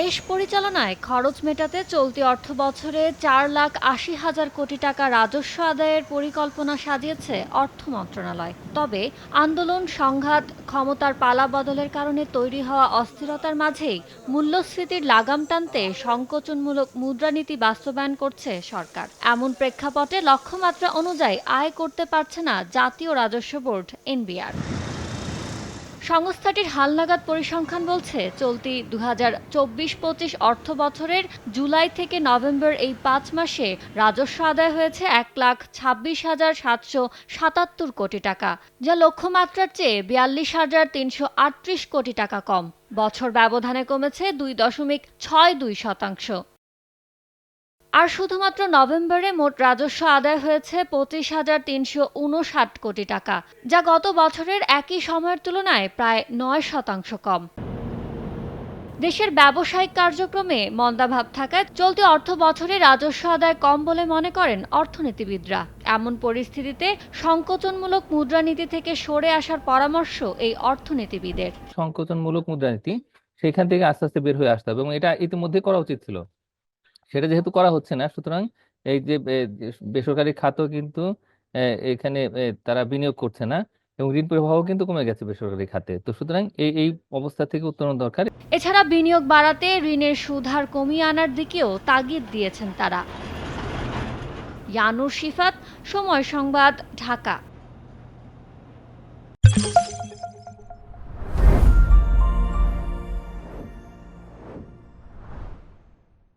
দেশ পরিচালনায় খরচ মেটাতে চলতি অর্থ বছরে চার লাখ আশি হাজার কোটি টাকা রাজস্ব আদায়ের পরিকল্পনা সাজিয়েছে অর্থ মন্ত্রণালয়। তবে আন্দোলন, সংঘাত, ক্ষমতার পালা বদলের কারণে তৈরি হওয়া অস্থিরতার মাঝেই মূল্যস্ফীতির লাগাম টানতে সংকোচনমূলক মুদ্রানীতি বাস্তবায়ন করছে সরকার। এমন প্রেক্ষাপটে লক্ষ্যমাত্রা অনুযায়ী আয় করতে পারছে না জাতীয় রাজস্ব বোর্ড, এনবিআর। সংস্থাটির হালনাগাদ পরিসংখ্যান বলছে, চলতি দু হাজার চব্বিশ পঁচিশ অর্থ বছরের জুলাই থেকে নভেম্বর এই পাঁচ মাসে রাজস্ব আদায় হয়েছে এক লাখ ছাব্বিশ হাজার সাতশো সাতাত্তর কোটি টাকা, যা লক্ষ্যমাত্রার চেয়ে বিয়াল্লিশ হাজার তিনশো আটত্রিশ কোটি টাকা কম। বছর ব্যবধানে কমেছে দুই দশমিক ছয় দুই শতাংশ। আর শুধুমাত্র নভেম্বরে মোট রাজস্ব আদায় হয়েছে পঁচিশ হাজার তিনশো উনষাট কোটি টাকা, যা গত বছরের একই সময়ের তুলনায় প্রায় নয় শতাংশ কম। দেশের ব্যবসায়িক কার্যক্রমে মন্দাভাব থাকায় চলতি অর্থ বছরে রাজস্ব আদায় কম বলে মনে করেন অর্থনীতিবিদরা। এমন পরিস্থিতিতে সংকোচনমূলক মুদ্রানীতি থেকে সরে আসার পরামর্শ এই অর্থনীতিবিদের। সংকোচনমূলক মুদ্রানীতি, সেখান থেকে আস্তে আস্তে বের হয়ে আসতে হবে এবং এটা ইতিমধ্যে করা উচিত ছিল। সেটা যেহেতু করা হচ্ছে না, সুতরাং এই যে বেসরকারি খাতও কিন্তু এখানে তারা বিনিয়োগ করছে না এবং ঋণ প্রবাহও কিন্তু কমে গেছে বেসরকারি খাতে। তো সুতরাং এই এই অবস্থা থেকে উত্তরণ দরকার। এছাড়া বিনিয়োগ বাড়াতে ঋণের সুদহার কমিয়ে আনার দিকেও তাগিদ দিয়েছেন তারা। ইয়ানুর শিফাত, সময় সংবাদ, ঢাকা।